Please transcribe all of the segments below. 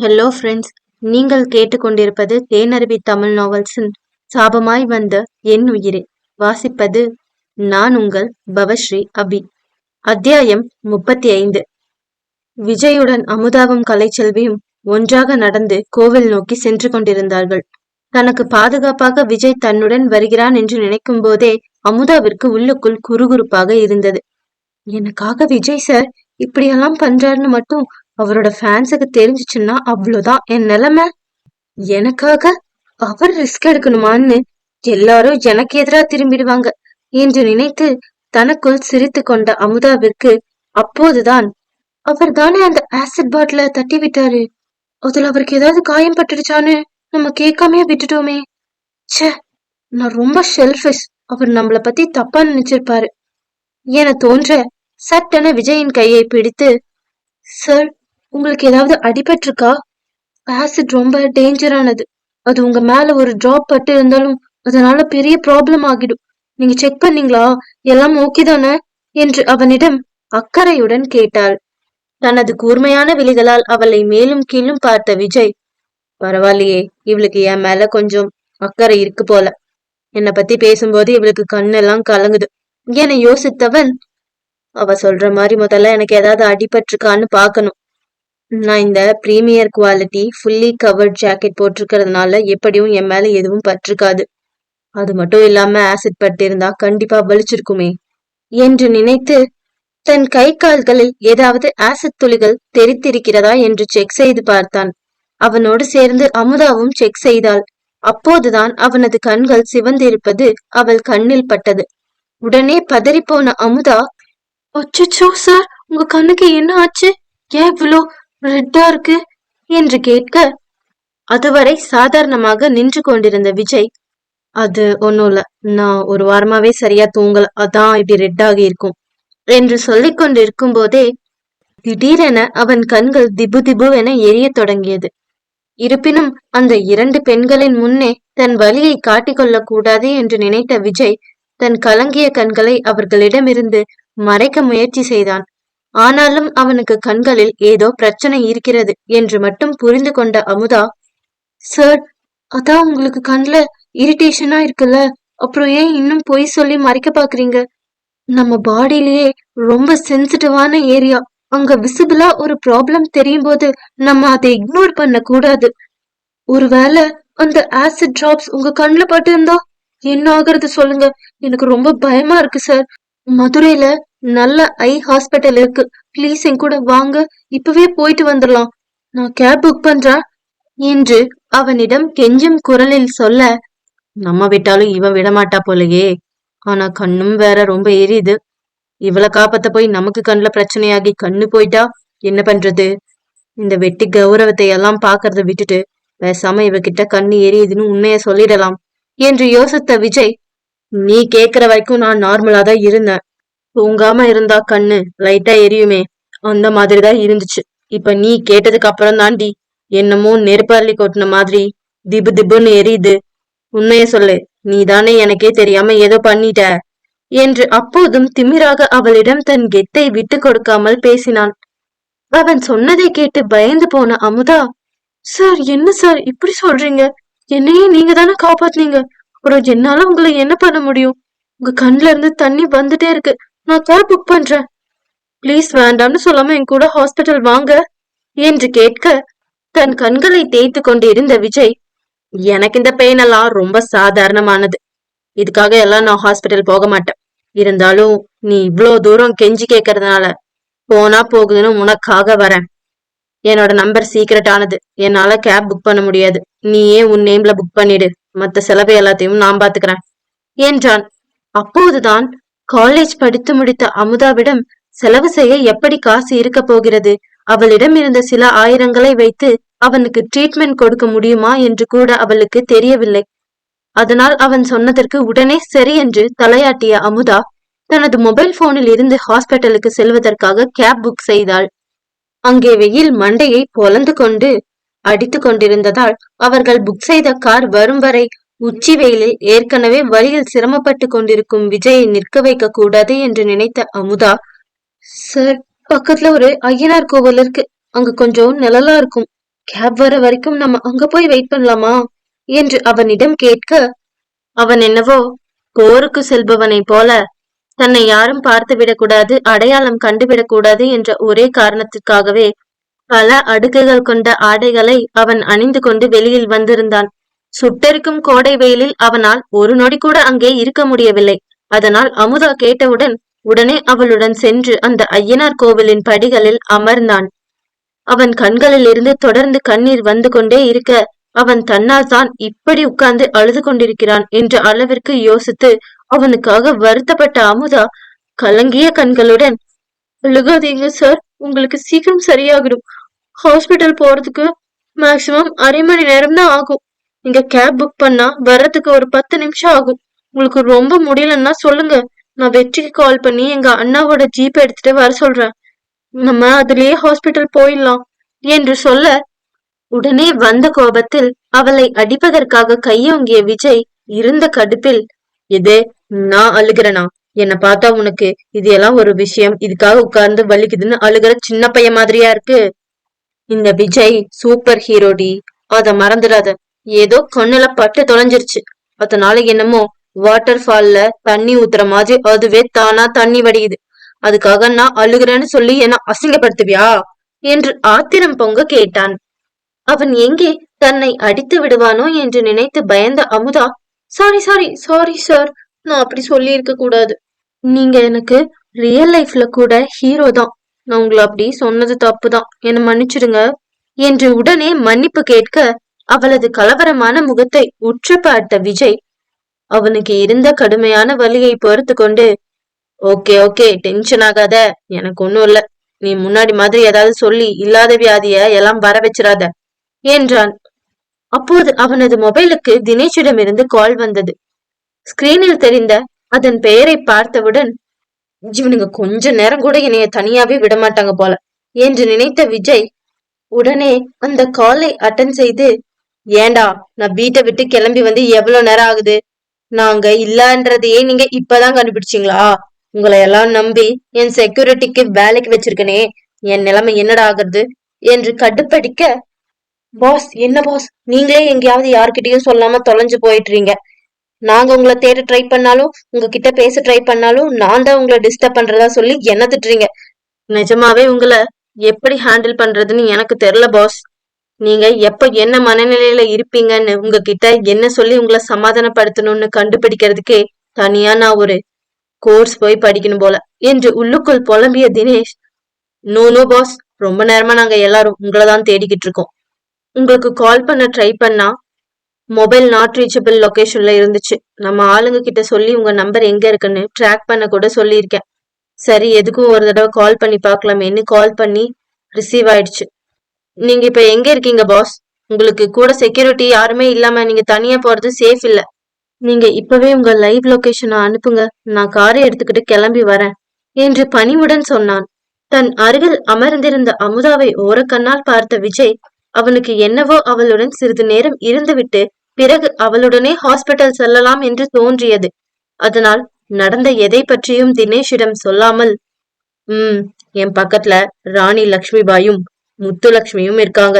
Hello friends நீங்கள் கேட்டுக்கொண்டிருப்பது தேனருவி தமிழ் நாவல்ஸின் சாபமாய் வந்த என் உயிரே. வாசிப்பது நான் உங்கள் பவஸ்ரீ அபி. அத்தியாயம் முப்பத்தி ஐந்து விஜயுடன் அமுதாவும் கலைச்செல்வியும் ஒன்றாக நடந்து கோவில் நோக்கி சென்று கொண்டிருந்தார்கள். தனக்கு பாதுகாப்பாக விஜய் தன்னுடன் வருகிறான் என்று நினைக்கும் போதே அமுதாவிற்கு உள்ளுக்குள் குறுகுறுப்பாக இருந்தது. எனக்காக விஜய் சார் இப்படியெல்லாம் பண்றாருன்னு மட்டும் அவரோட ஃபேன்ஸுக்கு தெரிஞ்சிச்சுன்னா அவ்வளோதான் என் நிலைமை? எனக்காக அவர் ரிஸ்க் எடுக்கணுமான்னு எல்லாரும் எனக்கு எதிராக திரும்பிடுவாங்க. என்று நினைத்து தனக்குள் சிரித்து கொண்ட அமுதாவிற்கு அப்போதுதான் அவர் தானே அந்த ஆசிட் பாட்டில தட்டி விட்டாரு அதுல அவருக்கு ஏதாவது காயம் பட்டுடுச்சான்னு நம்ம கேட்காமயே விட்டுட்டோமே. சே நான் ரொம்ப ஷெல்ஃபிஷ் அவர் நம்மள பத்தி தப்பா நினைச்சிருப்பாரு. என தோன்ற சட்டென விஜயின் கையை பிடித்து சார் உங்களுக்கு ஏதாவது அடிபட்டிருக்கா? ஆசிட் ரொம்ப டேஞ்சரானது அது உங்க மேல ஒரு டிராப் பட்டு இருந்தாலும் அதனால பெரிய ப்ராப்ளம் ஆகிடும். நீங்க செக் பண்ணீங்களா? எல்லாம் ஓகே தானே? என்று அவனிடம் அக்கறையுடன் கேட்டாள். தனது கூர்மையான விழிகளால் அவளை மேலும் கீழும் பார்த்த விஜய் பரவாயில்லையே இவளுக்கு என் மேல கொஞ்சம் அக்கறை இருக்கு போல. என்னை பத்தி பேசும்போது இவளுக்கு கண்ணெல்லாம் கலங்குது. என யோசித்தவன் அவ சொல்ற மாதிரி முதல்ல எனக்கு ஏதாவது அடிபட்டிருக்கான்னு பாக்கணும் நான் இந்த premier quality fully covered jacket போட்டிருக்கிறதுனால எப்படியும் என் மேல எதுவும் பற்றிருக்காது அது மட்டும் இல்லாம ஆசிட் பட்டிருந்தா கண்டிப்பா வலிச்சிருக்குமே. என்று நினைத்து தன் கை கால்களில் ஏதாவது ஆசிட் துளிகள் தெரித்திருக்கிறதா என்று செக் செய்து பார்த்தான். அவனோடு சேர்ந்து அமுதாவும் செக் செய்தாள். அப்போதுதான் அவனது கண்கள் சிவந்திருப்பது அவள் கண்ணில் பட்டது. உடனே பதறிப்போன அமுதா அச்சோ சார் உங்க கண்ணுக்கு என்ன ஆச்சு? ஏன் இவ்வளோ ரெட்டா இருக்கு என்று கேட்க அதுவரை சாதாரணமாக நின்று கொண்டிருந்த விஜய் அது ஒண்ணும் இல்ல. நான் ஒரு வாரமாவே சரியா தூங்கல. அதான் இப்படி ரெட்டாக இருக்கும். என்று சொல்லிக் கொண்டிருக்கும் போதே திடீரென அவன் கண்கள் திபு திபுவென எரியத் தொடங்கியது. இருப்பினும் அந்த இரண்டு பெண்களின் முன்னே தன் வலியை காட்டிக்கொள்ளக் கூடாது என்று நினைத்த விஜய் தன் கலங்கிய கண்களை அவர்களிடமிருந்து மறைக்க முயற்சி செய்தான். ஆனாலும் அவனுக்கு கண்களில் ஏதோ பிரச்சனை இருக்கிறது என்று மட்டும் புரிந்து கொண்ட அமுதா சார் அதான் உங்களுக்கு கண்ல இரிட்டேஷனா இருக்குல்ல? அப்புறம் ஏன் இன்னும் பொய் சொல்லி மறைக்க பாக்குறீங்க நம்ம பாடியிலேயே ரொம்ப சென்சிட்டிவான ஏரியா அங்க விசிபிளா ஒரு ப்ராப்ளம் தெரியும் போது நம்ம அதை இக்னோர் பண்ண கூடாது ஒருவேளை அந்த ஆசிட் டிராப்ஸ் உங்க கண்ணுல பட்டு இருந்தா என்ன ஆகுறது சொல்லுங்க. எனக்கு ரொம்ப பயமா இருக்கு சார். மதுரையில நல்ல ஐ ஹாஸ்பிட்டல் இருக்கு. ப்ளீஸ் என் கூட வாங்க. இப்பவே போயிட்டு வந்துடலாம் நான் கேப் புக் பண்றேன் என்று அவனிடம் கெஞ்சும் குரலில் சொல்ல நம்ம விட்டாலும் இவன் விடமாட்டா போலயே. ஆனா கண்ணும் வேற ரொம்ப எரியுது. இவளை காப்பாத்த போய் நமக்கு கண்ணுல பிரச்சனையாகி கண்ணு போயிட்டா என்ன பண்றது? இந்த வெட்டி கௌரவத்தை எல்லாம் பாக்குறத விட்டுட்டு பேசாம இவகிட்ட கண்ணு எரியுதுன்னு உண்மைய சொல்லிடலாம் என்று யோசித்த விஜய் நீ கேக்குற வரைக்கும் நான் நார்மலா தான் இருந்தேன். தூங்காம இருந்தா கண்ணு லைட்டா எரியுமே. அந்த மாதிரிதான் இருந்துச்சு. இப்ப நீ கேட்டதுக்கு அப்புறம் தாண்டி என்னமோ நெருப்பள்ளி கொட்டின மாதிரி திபு திபுன்னு எரியுது. உண்மைய சொல்லு நீ தானே எனக்கே தெரியாம ஏதோ பண்ணிட்ட. என்று அப்போதும் திமிராக அவளிடம் தன் கெத்தை விட்டு கொடுக்காமல் பேசினான். அவன் சொன்னதை கேட்டு பயந்து போன அமுதா சார் என்ன சார் இப்படி சொல்றீங்க? என்னையே நீங்க தானே காப்பாத்துனீங்க? அப்புறம் என்னால உங்களை என்ன பண்ண முடியும்? உங்க கண்ல இருந்து தண்ணி வந்துட்டே இருக்கு. நான் கேப் புக் பண்றேன். ப்ளீஸ் வேண்டாம்னு சொல்லாம என் கூட ஹாஸ்பிட்டல் வாங்க என்று கேட்க தன் கண்களை தேய்த்து கொண்டிருந்த விஜய் எனக்கு இந்த பெயின் எல்லாம் ரொம்ப சாதாரணமானது. இதுக்காக எல்லாம் நான் ஹாஸ்பிட்டல் போக மாட்டேன். இருந்தாலும் நீ இவ்ளோ தூரம் கெஞ்சி கேட்கறதுனால போனா போகுதுன்னு உனக்காக வரேன். என்னோட நம்பர் சீக்கிரட் ஆனது. என்னால கேப் புக் பண்ண முடியாது. நீயே உன் நேம்ல புக் பண்ணிடு. மத்த செலவு எல்லாத்தையும் நான் பாத்துக்கிறேன். என்றான். அப்போதுதான் காலேஜ் படித்து முடித்த அமுதாவிடம் செலவு செய்ய எப்படி காசு இருக்க போகிறது? அவளிடம் இருந்த சில ஆயிரங்களை வைத்து அவனுக்கு ட்ரீட்மெண்ட் கொடுக்க முடியுமா என்று கூட அவளுக்கு தெரியவில்லை. அதனால் அவன் சொன்னதற்கு உடனே சரி என்று தலையாட்டிய அமுதா தனது மொபைல் போனில் இருந்து ஹாஸ்பிட்டலுக்கு செல்வதற்காக கேப் புக் செய்தாள். அங்கே வெயில் மண்டையை பொலந்து கொண்டு அடித்து கொண்டிருந்ததால் அவர்கள் புக் செய்த கார் வரும் வரை உச்சி வெயிலில் ஏற்கனவே வழியில் சிரமப்பட்டு கொண்டிருக்கும் விஜயை நிற்க வைக்க கூடாது என்று நினைத்த அமுதா சார் பக்கத்துல ஒரு ஐயனார் கோவில் இருக்கு. அங்க கொஞ்சம் நிழலா இருக்கும். கேப் வர வரைக்கும் நம்ம அங்க போய் வெயிட் பண்ணலாமா? என்று அவனிடம் கேட்க அவன் என்னவோ போருக்கு செல்பவனைப் போல தன்னை யாரும் பார்த்து விடக்கூடாது அடையாளம் கண்டுவிடக்கூடாது என்ற ஒரே காரணத்திற்காகவே பல அடுக்குகள் கொண்ட ஆடைகளை அவன் அணிந்து கொண்டு வெளியில் வந்திருந்தான். சுட்டெரிக்கும் கோடை வெயிலில் அவனால் ஒரு நொடி கூட அங்கே இருக்க முடியவில்லை. அதனால் அமுதா கேட்டவுடன் உடனே அவளுடன் சென்று அந்த ஐயனார் கோவிலின் படிகளில் அமர்ந்தான். அவன் கண்களில் இருந்து தொடர்ந்து கண்ணீர் வந்து கொண்டே இருக்க அவன் தன்னால் தான் இப்படி உட்கார்ந்து அழுது கொண்டிருக்கிறான் என்ற அளவிற்கு யோசித்து அவனுக்காக வருத்தப்பட்ட அமுதா கலங்கிய கண்களுடன் அழுகாதீங்க சார் உங்களுக்கு சீக்கிரம் சரியாகிடும். ஹாஸ்பிட்டல் போறதுக்கு மேக்சிமம் அரை மணி நேரம் தான் ஆகும். நீங்க கேப் புக் பண்ணா வர்றதுக்கு ஒரு பத்து நிமிஷம் ஆகும். உங்களுக்கு ரொம்ப முடியலன்னா சொல்லுங்க. நான் வெற்றிக்கு கால் பண்ணி எங்க அண்ணாவோட ஜீப் எடுத்துட்டு வர சொல்றேன். நம்ம அதுலயே ஹாஸ்பிட்டல் போயிடலாம் என்று சொல்ல உடனே வந்த கோபத்தில் அவளை அடிப்பதற்காக கையோங்கிய விஜய் இருந்த கடுப்பில் இது நான் அழுகிறனா? என்ன பார்த்தா உனக்கு இது எல்லாம் ஒரு விஷயம். இதுக்காக உட்கார்ந்து வலிக்குதுன்னு அழுகிற சின்ன பையன் மாதிரியா இருக்கு? இந்த விஜய் சூப்பர் ஹீரோடி அத மறந்துடாத. ஏதோ கண்ணுல பட்டு தொலைஞ்சிருச்சு. அதனால என்னமோ வாட்டர் ஃபால்ல தண்ணி ஊத்துற மாதிரி அதுவே தானா தண்ணி வடியுது. அதுக்காக நான் அழுகிறேன்னு சொல்லி என்ன அசிங்கப்படுத்துவியா? என்று ஆத்திரம் பொங்க கேட்டான். அவன் எங்கே தன்னை அடித்து விடுவானோ என்று நினைத்து பயந்த Amutha sorry sorry sorry sir நான் அப்படி சொல்லி இருக்க கூடாது. நீங்க எனக்கு ரியல் லைஃப்ல கூட ஹீரோ தான். நான் உங்களை அப்படி சொன்னது தப்பு தான் என்ன மன்னிச்சிடுங்க. என்று உடனே மன்னிப்பு கேட்க அவளது கலவரமான முகத்தை உற்று பார்த்த விஜய் அவனுக்கு இருந்த கடுமையான வலியை பொறுத்து கொண்டு ஓகே ஓகே டென்ஷன் ஆகாத எனக்கு ஒண்ணும் இல்ல. நீ முன்னாடி மாதிரி ஏதாவது சொல்லி இல்லாத வியாதிய எல்லாம் வர வச்சிடாத என்றான். அப்போது அவனது மொபைலுக்கு தினேஷிடமிருந்து கால் வந்தது. ஸ்கிரீனில் தெரிந்த அதன் பெயரை பார்த்தவுடன் இவனுங்க கொஞ்ச நேரம் கூட என்னைய தனியாவே விடமாட்டாங்க போல என்று நினைத்த விஜய் உடனே அந்த காலை அட்டன் செய்து ஏண்டா நான் வீட்டை விட்டு கிளம்பி வந்து எவ்வளவு நேரம் ஆகுது? நாங்க இல்லன்றதையே நீங்க இப்பதான் கண்டுபிடிச்சீங்களா? உங்களை எல்லாம் நம்பி என் செக்யூரிட்டிக்கு வேலைக்கு வச்சிருக்கனே என் நிலைமை என்னடா ஆகுறது? என்று கடுப்படிக்க பாஸ் என்ன பாஸ் நீங்களே எங்கேயாவது யார்கிட்டயும் சொல்லாம தொலைஞ்சு போயிட்டுறீங்க நாங்க உங்களை தேட ட்ரை பண்ணாலும் உங்ககிட்ட பேச ட்ரை பண்ணாலும் நான் தான் உங்களை டிஸ்டர்ப் பண்றதா சொல்லி என்ன திட்டுறீங்க. நிஜமாவே உங்களை எப்படி ஹேண்டில் பண்றதுன்னு எனக்கு தெரியல பாஸ் நீங்க எப்ப என்ன மனநிலையில இருப்பீங்கன்னு உங்ககிட்ட என்ன சொல்லி உங்களை சமாதானப்படுத்தணும்னு கண்டுபிடிக்கிறதுக்கே தனியா நான் ஒரு கோர்ஸ் போய் படிக்கணும் போல. என்று உள்ளுக்குள் புலம்பிய தினேஷ் நோ நோ பாஸ் ரொம்ப நேரமா நாங்க எல்லாரும் உங்களை தான் தேடிக்கிட்டு இருக்கோம். உங்களுக்கு கால் பண்ண ட்ரை பண்ணா மொபைல் நாட் ரீச்சபிள் லொக்கேஷன்ல இருந்துச்சு. நம்ம ஆளுங்க கிட்ட சொல்லி உங்க நம்பர் எங்க இருக்குன்னு ட்ராக் பண்ண கூட சொல்லியிருக்கேன். சரி எதுக்கும் ஒரு தடவை கால் பண்ணி பார்க்கலாமேன்னு கால் பண்ணி ரிசீவ் ஆயிடுச்சு. நீங்க இப்ப எங்க இருக்கீங்க பாஸ் உங்களுக்கு கூட செக்யூரிட்டி யாருமே இல்லாம நீங்க தனியா போறது சேஃப் இல்ல. நீங்க இப்பவே உங்க லைவ் லொகேஷனை அனுப்புங்க. நான் காரை எடுத்துக்கிட்டு கிளம்பி வரேன் என்று பணிவுடன் சொன்னான். தன் அருகில் அமர்ந்திருந்த அமுதாவை ஓரக்கண்ணால் பார்த்த விஜய் அவனுக்கு என்னவோ அவளுடன் சிறிது நேரம் இருந்துவிட்டு பிறகு அவளுடனே ஹாஸ்பிட்டல் செல்லலாம் என்று தோன்றியது. அதனால் நடந்த எதை பற்றியும் தினேஷிடம் சொல்லாமல் உம் என் பக்கத்துல ராணி லக்ஷ்மிபாயும் முத்துலட்சுமியும் முத்துலக்ஷ்மியும் இருக்காங்க.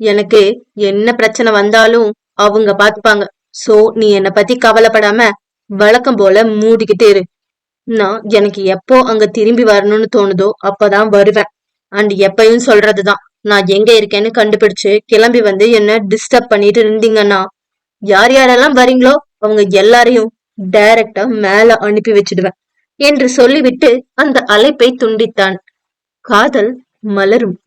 எனக்கு என்ன பிரச்சனை வந்தாலும் அவங்க பாத்துப்பாங்க சோ நீ என்ன பத்தி கவலைப்படாம வழக்கம் போல மூடிக்கிட்டு இரு. நான் எனக்கு எப்போ அங்க திரும்பி வரணும்னு தோணுதோ அப்பதான் வருவேன். அண்ட் எப்பயும் சொல்றதுதான். நான் எங்க இருக்கேன்னு கண்டுபிடிச்சு கிளம்பி வந்து என்ன டிஸ்டர்ப் பண்ணிட்டு இருந்தீங்கன்னா யார் யாரெல்லாம் வரீங்களோ அவங்க எல்லாரையும் டைரக்டா மேல அனுப்பி வச்சிடுவேன் என்று சொல்லிவிட்டு அந்த அழைப்பை துண்டித்தான். காதல் மலரும்.